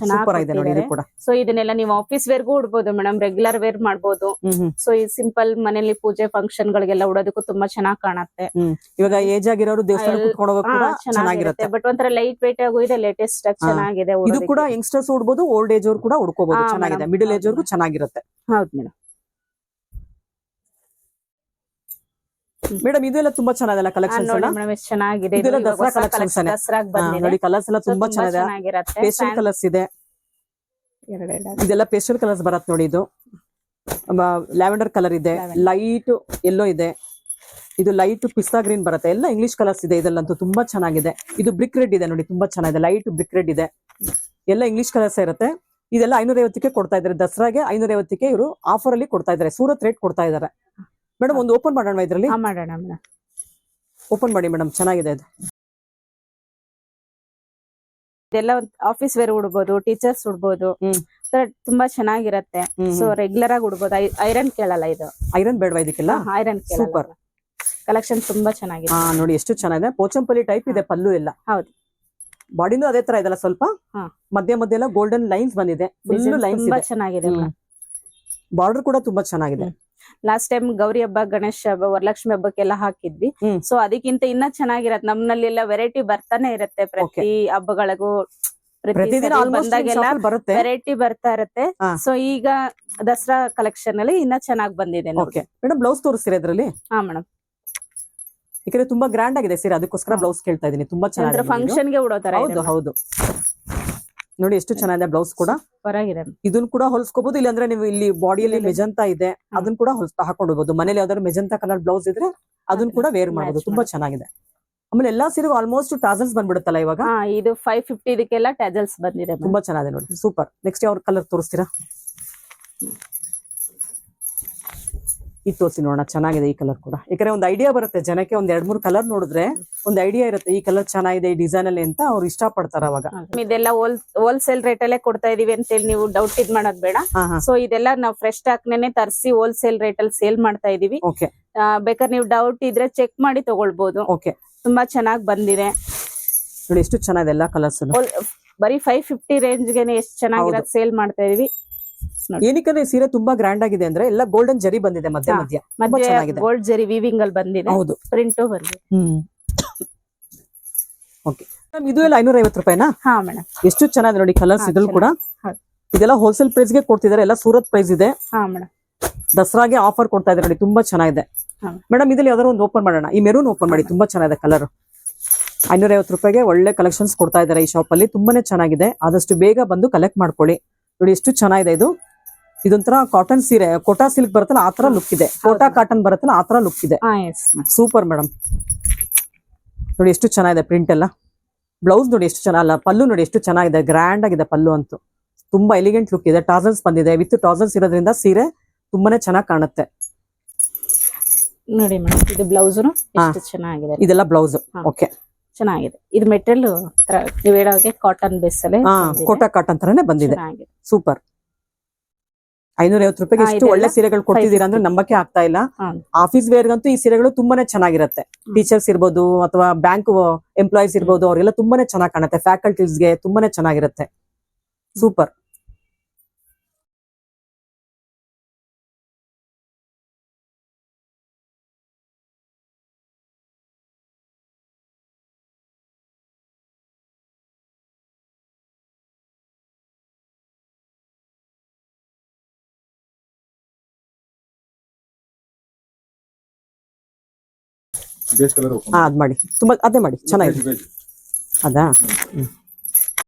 ಚೆನ್ನಾಗಿ ಸೊ ಇದನ್ನೆಲ್ಲ ನೀವು ಆಫೀಸ್ ವೇರ್ಗೂ ಉಡ್ಬೋದು ಮೇಡಮ್ ರೆಗ್ಯುಲರ್ ವೇರ್ ಮಾಡಬಹುದು ಸೊ ಈ ಸಿಂಪಲ್ ಮನೇಲಿ ಪೂಜೆ ಫಂಕ್ಷನ್ ಗಳಿಗೆಲ್ಲ ಉಡೋದಕ್ಕೂ ತುಂಬಾ ಚೆನ್ನಾಗಿ ಕಾಣುತ್ತೆ. ಇವಾಗ ಏಜ್ ಆಗಿರೋರು ಚೆನ್ನಾಗಿರುತ್ತೆ. ಬಟ್ ಒಂಥರ ಲೈಟ್ ವೇಟ್ ಆಗು ಇದೆ ಲೇಟೆಸ್ಟ್ ಆಗಿ. ಚೆನ್ನಾಗಿದೆ ಇದು. ಕೂಡ ಯಂಗ್ಸ್ಟರ್ಸ್ ಉಡ್ಬೋದು ಓಲ್ಡ್ ಏಜ್ ಅವ್ರು ಕೂಡ ಉಡ್ಕೋಬಹುದು ಚೆನ್ನಾಗಿದೆ. ಮಿಡಲ್ ಏಜ್ ಅವ್ರಿಗೂ ಚೆನ್ನಾಗಿರುತ್ತೆ. ಹೌದು ಮೇಡಮ್ ಮೇಡಮ್ ಇದೆಲ್ಲ ತುಂಬಾ ಚೆನ್ನಾಗಿಲ್ಲ ಕಲೆಕ್ಷನ್ ಮೇಡಮ್ ಎಷ್ಟು ಚೆನ್ನಾಗಿದೆ. ಇದೆಲ್ಲ ದಸರಾ. ದಸರಾಗ್ ಬಂದಿದೆ. ನೋಡಿ ಕಲರ್ಸ್ ಎಲ್ಲ ತುಂಬಾ ಚೆನ್ನಾಗಿದೆ. ಪೇಸ್ಟಲ್ ಕಲರ್ಸ್ ಇದೆ. ಇದೆಲ್ಲ ಪೇಸ್ಟಲ್ ಕಲರ್ಸ್ ಬರತ್ ನೋಡಿ ಇದು. ಲ್ಯಾವೆಂಡರ್ ಕಲರ್ ಇದೆ. ಲೈಟ್ ಎಲ್ಲೋ ಇದೆ. ಇದು ಲೈಟ್ ಪಿಸ್ತಾ ಗ್ರೀನ್ ಬರುತ್ತೆ. ಎಲ್ಲ ಇಂಗ್ಲಿಷ್ ಕಲರ್ಸ್ ಇದೆ. ಇದೆಲ್ಲಂತೂ ತುಂಬಾ ಚೆನ್ನಾಗಿದೆ. ಇದು ಬ್ರಿಕ್ ರೆಡ್ ಇದೆ ನೋಡಿ ತುಂಬಾ ಚೆನ್ನಾಗಿದೆ. ಲೈಟ್ ಬ್ರಿಕ್ ರೆಡ್ ಇದೆ. ಎಲ್ಲ ಇಂಗ್ಲಿಷ್ ಕಲರ್ಸ್ ಇರುತ್ತೆ. ಇದೆಲ್ಲ ಐನೂರ ಐವತ್ತಕ್ಕೆ ಕೊಡ್ತಾ ಇದ್ದಾರೆ. ದಸರಾಗೆ ಐನೂರ ಐವತ್ತಕ್ಕೆ ಇವರು ಆಫರ್ ಅಲ್ಲಿ ಕೊಡ್ತಾ ಇದ್ದಾರೆ. ಸೂರತ್ ರೇಟ್ ಕೊಡ್ತಾ ಇದ್ದಾರೆ. ಮೇಡಮ್ ಒಂದು ಓಪನ್ ಮಾಡೋಣ ಇದ್ರಲ್ಲಿ? ಹಾ ಮಾಡೋಣ ಮೇಡಮ್. ಓಪನ್ ಮಾಡಿ ಮೇಡಮ್ ಚೆನ್ನಾಗಿದೆ ಅದು. ಇದೆಲ್ಲ ಆಫೀಸ್ ವೇರ್ ಉಡ್ಬೋದು ಟೀಚರ್ಸ್ ಉಡ್ಬೋದು. ತುಂಬಾ ಚೆನ್ನಾಗಿರತ್ತೆ. ಸೊ ರೆಗ್ಯುಲರ್ ಆಗಿ ಉಡ್ಬೋದು. ಐರನ್ ಕೇಳಲ್ಲ ಇದು. ಐರನ್ ಬೇಡವಾ ಇದಕ್ಕೆಲ್ಲ? ಐರನ್ ಸೂಪರ್ ಕಲೆಕ್ಷನ್ ತುಂಬಾ ಚೆನ್ನಾಗಿದೆ. ಹಾ ನೋಡಿ ಎಷ್ಟು ಚೆನ್ನಾಗಿದೆ. ಪೋಚಂಪಲ್ಲಿ ಟೈಪ್ ಇದೆ ಪಲ್ಲು ಎಲ್ಲ. ಹೌದು. ಬಾಡಿನೂ ಅದೇ ತರ ಇದೆಲ್ಲ ಸ್ವಲ್ಪ? ಹಾ. ಮಧ್ಯ ಮಧ್ಯ ಎಲ್ಲ ಗೋಲ್ಡನ್ ಲೈನ್ಸ್ ಬಂದಿದೆ ಫುಲ್ ಲೈನ್ಸ್ ತುಂಬಾ ಚೆನ್ನಾಗಿದೆ ಬಾರ್ಡರ್ ಕೂಡ ತುಂಬಾ ಚೆನ್ನಾಗಿದೆ. ಲಾಸ್ಟ್ ಟೈಮ್ ಗೌರಿ ಹಬ್ಬ ಗಣೇಶ ಹಬ್ಬ ವರಲಕ್ಷ್ಮಿ ಹಬ್ಬಕ್ಕೆಲ್ಲ ಹಾಕಿದ್ವಿ. ಹ್ಮ್. ಸೊ ಅದಕ್ಕಿಂತ ಇನ್ನ ಚೆನ್ನಾಗಿರತ್ತೆ. ನಮ್ಮಲ್ಲಿ ಎಲ್ಲ ವೆರೈಟಿ ಬರ್ತಾನೆ ಇರತ್ತೆ ಪ್ರತಿ ಹಬ್ಬಗಳಿಗೂ. ಪ್ರತಿ ಪ್ರತಿದಿನ ಸರಿ ಆಲ್ಮೋಸ್ಟ್ ಬಂದಾಗೆಲ್ಲ ಬರುತ್ತೆ? ವೆರೈಟಿ ಬರ್ತಾ ಇರತ್ತೆ. ಹಾ. ಸೊ ಈಗ ದಸರಾ ಕಲೆಕ್ಷನ್ ಅಲ್ಲಿ ಇನ್ನ ಚೆನ್ನಾಗ್ ಬಂದಿದೆ ನೋಡಿ. ಓಕೆ ಮೇಡಮ್ ಬ್ಲೌಸ್ ತೋರಿಸ್ತೀರಾ ಇದ್ರಲ್ಲಿ? ಹಾ ಮೇಡಮ್ ಯಾಕಂದ್ರೆ ತುಂಬಾ ಗ್ರ್ಯಾಂಡ್ ಆಗಿದೆ ಸೀರೆ. ಅದಕ್ಕೋಸ್ಕರ. ಬ್ಲೌಸ್ ಕೇಳ್ತಾ ಇದೀನಿ ತುಂಬಾ ಇದು. ಫಂಕ್ಷನ್ಗೆ ಉಡೋ ತರ ಹೌದು ಹೌದು. ನೋಡಿ ಎಷ್ಟು ಚೆನ್ನಾಗಿದೆ ಬ್ಲೌಸ್ ಕೂಡ. ಇದನ್ನ ಕೂಡ ಹೊಲ್ಸ್ಕೋಬಹುದು ಇಲ್ಲಾಂದ್ರೆ ನೀವು ಇಲ್ಲಿ ಬಾಡಿಯಲ್ಲಿ ಮೆಜಂತಾ ಇದೆ ಅದನ್ನ ಕೂಡ ಹೊಲ್ಸ್ ಹಾಕೊಂಡ್ಬಹುದು ಮನೇಲಿ ಯಾವ್ದಾದ್ರು ಮೆಜಂತಾ ಕಲರ್ ಬ್ಲೌಸ್ ಇದ್ರೆ ಅದನ್ನ ಕೂಡ ವೇರ್ ಮಾಡಬಹುದು ತುಂಬಾ ಚೆನ್ನಾಗಿದೆ. ಆಮೇಲೆ ಎಲ್ಲಾ ಸೀರೆಗೂ ಆಲ್ಮೋಸ್ಟ್ ಟಾಸಲ್ಸ್ ಬಂದ್ಬಿಡುತ್ತಲ್ಲ ಇವಾಗ? ಇದು ಫೈವ್ ಫಿಫ್ಟಿ ಇದಕ್ಕೆಲ್ಲ ಟ್ಯಾಜಲ್ಸ್ ಬಂದಿದೆ ತುಂಬಾ ಚೆನ್ನಾಗಿದೆ ನೋಡಿ. ಸೂಪರ್. ನೆಕ್ಸ್ಟ್ ಯಾವ ಕಲರ್ ತೋರಿಸ್ತೀರಾ? ಇದು ತೋರಿಸಿ ನೋಡೋಣ ಚೆನ್ನಾಗಿದೆ ಈ ಕಲರ್ ಕೂಡ. ಯಾಕಂದ್ರೆ ಒಂದು ಐಡಿಯಾ ಬರುತ್ತೆ ಜನಕ್ಕೆ ಒಂದ್ ಎರಡ್ ಮೂರು ಕಲರ್ ನೋಡಿದ್ರೆ ಒಂದು ಐಡಿಯಾ ಇರುತ್ತೆ ಈ ಕಲರ್ ಚೆನ್ನಾಗಿದೆ ಈ ಡಿಸೈನ್ ಅಲ್ಲಿ ಅಂತ ಅವ್ರು ಇಷ್ಟಪಡ್ತಾರ ಅವಾಗ. ಇದೆಲ್ಲ ಹೋಲ್ ಹೋಲ್ಸೇಲ್ ರೇಟ್ ಅಲ್ಲೇ ಕೊಡ್ತಾ ಇದೀವಿ ಅಂತ ಹೇಳಿ ನೀವು ಡೌಟ್ ಇದ್ ಮಾಡೋದ್ ಬೇಡ. ಸೊ ಇದೆಲ್ಲ ನಾವು ಫ್ರೆಶ್ ಸ್ಟಾಕ್ನೇ ತರಿಸಿ ಹೋಲ್ಸೇಲ್ ರೇಟ್ ಅಲ್ಲಿ ಸೇಲ್ ಮಾಡ್ತಾ ಇದೀವಿ. ಬೇಕಾದ್ರೆ ನೀವು ಡೌಟ್ ಇದ್ರೆ ಚೆಕ್ ಮಾಡಿ ತಗೊಳ್ಬಹುದು ಓಕೆ ತುಂಬಾ ಚೆನ್ನಾಗ್ ಬಂದಿದೆ. ನೋಡಿ ಎಷ್ಟು ಚೆನ್ನಾಗಿದೆ ಎಲ್ಲ ಕಲರ್ಸ್ ಬರೀ ಫೈವ್ ಫಿಫ್ಟಿ ರೇಂಜ್ ಗೆನೆ ಎಷ್ಟು ಚೆನ್ನಾಗಿರೋದು ಸೇಲ್ ಮಾಡ್ತಾ ಇದೀವಿ. ಈ ಸೀರೆ ತುಂಬಾ ಗ್ರ್ಯಾಂಡ್ ಆಗಿದೆ ಅಂದ್ರೆ ಎಲ್ಲ ಗೋಲ್ಡನ್ ಜರಿ ಬಂದಿದೆ ಮಧ್ಯ ಮಧ್ಯ. ಚೆನ್ನಾಗಿದೆ. ಗೋಲ್ಡ್ ಜರಿ ವಿವಿಂಗ್ ಅಲ್ಲಿ ಬಂದಿದೆ. ಹೌದು. ಪ್ರಿಂಟ್ ಬಂದಿದೆ ಹ್ಮ್. ಓಕೆ ಇದು ಎಲ್ಲ ಐನೂರ ಐವತ್ತು ರೂಪಾಯಿನಾ? ಹಾ ಮೇಡಮ್ ಎಷ್ಟು ಚೆನ್ನಾಗಿದೆ ನೋಡಿ ಕಲರ್ಸ್ ಇದ್ರಲ್ಲಿ ಕೂಡ. ಇದೆಲ್ಲ ಹೋಲ್ಸೇಲ್ ಪ್ರೈಸ್ಗೆ ಕೊಡ್ತಿದ್ದಾರೆ ಎಲ್ಲ ಸೂರತ್ ಪ್ರೈಸ್ ಇದೆ. ಹಾ ಮೇಡಮ್ ದಸರಾಗೆ ಆಫರ್ ಕೊಡ್ತಾ ಇದ್ದಾರೆ ನೋಡಿ ತುಂಬಾ ಚೆನ್ನಾಗಿದೆ. ಮೇಡಮ್ ಇದ್ರಲ್ಲಿ ಯಾವ್ದಾರು ಒಂದು ಓಪನ್ ಮಾಡೋಣ. ಈ ಮೆರೂನ್ ಓಪನ್ ಮಾಡಿ ತುಂಬಾ ಚೆನ್ನಾಗಿದೆ ಕಲರ್ ಐನೂರ ಐವತ್ತು ರೂಪಾಯಿಗೆ ಒಳ್ಳೆ ಕಲೆಕ್ಷನ್ಸ್ ಕೊಡ್ತಾ ಇದ್ದಾರೆ ಈ ಶಾಪ್ ಅಲ್ಲಿ ತುಂಬಾನೇ ಚೆನ್ನಾಗಿದೆ. ಆದಷ್ಟು ಬೇಗ ಬಂದು ಕಲೆಕ್ಟ್ ಮಾಡ್ಕೊಳ್ಳಿ. ನೋಡಿ ಎಷ್ಟು ಚೆನ್ನಾಗಿದೆ ಇದು. ಇದೊಂಥರ ಕಾಟನ್ ಸೀರೆ. ಕೋಟಾ ಸಿಲ್ಕ್ ಬರುತ್ತಲ್ಲ ಆ ತರ ಲುಕ್ ಇದೆ. ಕೋಟಾ ಕಾಟನ್ ಬರುತ್ತಲ್ಲ ಆ ತರ ಲುಕ್ ಇದೆ. ಸೂಪರ್ ಮೇಡಮ್ ನೋಡಿ ಎಷ್ಟು ಚೆನ್ನಾಗಿದೆ ಪ್ರಿಂಟ್ ಎಲ್ಲ. ಬ್ಲೌಸ್ ನೋಡಿ ಎಷ್ಟು ಚೆನ್ನಾಗಲ್ಲ ಪಲ್ಲು ನೋಡಿ ಎಷ್ಟು ಚೆನ್ನಾಗಿದೆ. ಗ್ರ್ಯಾಂಡ್ ಆಗಿದೆ ಪಲ್ಲು ಅಂತೂ. ತುಂಬಾ ಎಲಿಗೆಂಟ್ ಲುಕ್ ಇದೆ. ಟಾಸಲ್ಸ್ ಬಂದಿದೆ. ವಿತ್ ಟಾಸಲ್ಸ್ ಇರೋದ್ರಿಂದ ಸೀರೆ ತುಂಬಾನೇ ಚೆನ್ನಾಗಿ ಕಾಣುತ್ತೆ. ನೋಡಿ ಮೇಡಮ್ ಇದು ಬ್ಲೌಸ್ ಚೆನ್ನಾಗಿದೆ. ಇದೆಲ್ಲ ಬ್ಲೌಸ್ ಓಕೆ ಚೆನ್ನಾಗಿದೆ. ಇದು ಮೆಟೀರಿಯಲ್ ನೀವು ಹೇಳೋಗೆ ಕಾಟನ್ ಬೇಸ್ ಅಲ್ಲಿ ಕೋಟಾ ಕಾಟನ್ ತರನೇ ಬಂದಿದೆ. ಸೂಪರ್ ಐನೂರ ಐವತ್ತು ರೂಪಾಯಿಗೆ ಎಷ್ಟು ಒಳ್ಳೆ ಸೀರೆಗಳು ಕೊಟ್ಟಿದ್ದೀರಾ ಅಂದ್ರೆ ನಂಬಕ್ಕೆ ಆಗ್ತಾ ಇಲ್ಲ. ಆಫೀಸ್ ಆಫೀಸ್ ವೇರ್ಗಂತೂ ಈ ಸೀರೆಗಳು ತುಂಬಾನೇ ಚೆನ್ನಾಗಿರುತ್ತೆ. ಟೀಚರ್ಸ್ ಇರ್ಬೋದು ಅಥವಾ ಬ್ಯಾಂಕ್ ಎಂಪ್ಲಾಯೀಸ್ ಇರ್ಬೋದು ಅವರೆಲ್ಲ ತುಂಬಾನೇ ಚೆನ್ನಾಗಿ ಕಾಣುತ್ತೆ. ಫ್ಯಾಕಲ್ಟೀಸ್ಗೆ ತುಂಬಾನೇ ಚೆನ್ನಾಗಿರುತ್ತೆ. ಸೂಪರ್ ಬೇಸ್ ಕಲರ್ ಹಾ ಅದ್ ಮಾಡಿ. ತುಂಬಾ ಅದೇ ಮಾಡಿ. ಚೆನ್ನಾಗಿದೆ. ಅದಾ? ಹ್ಮ್.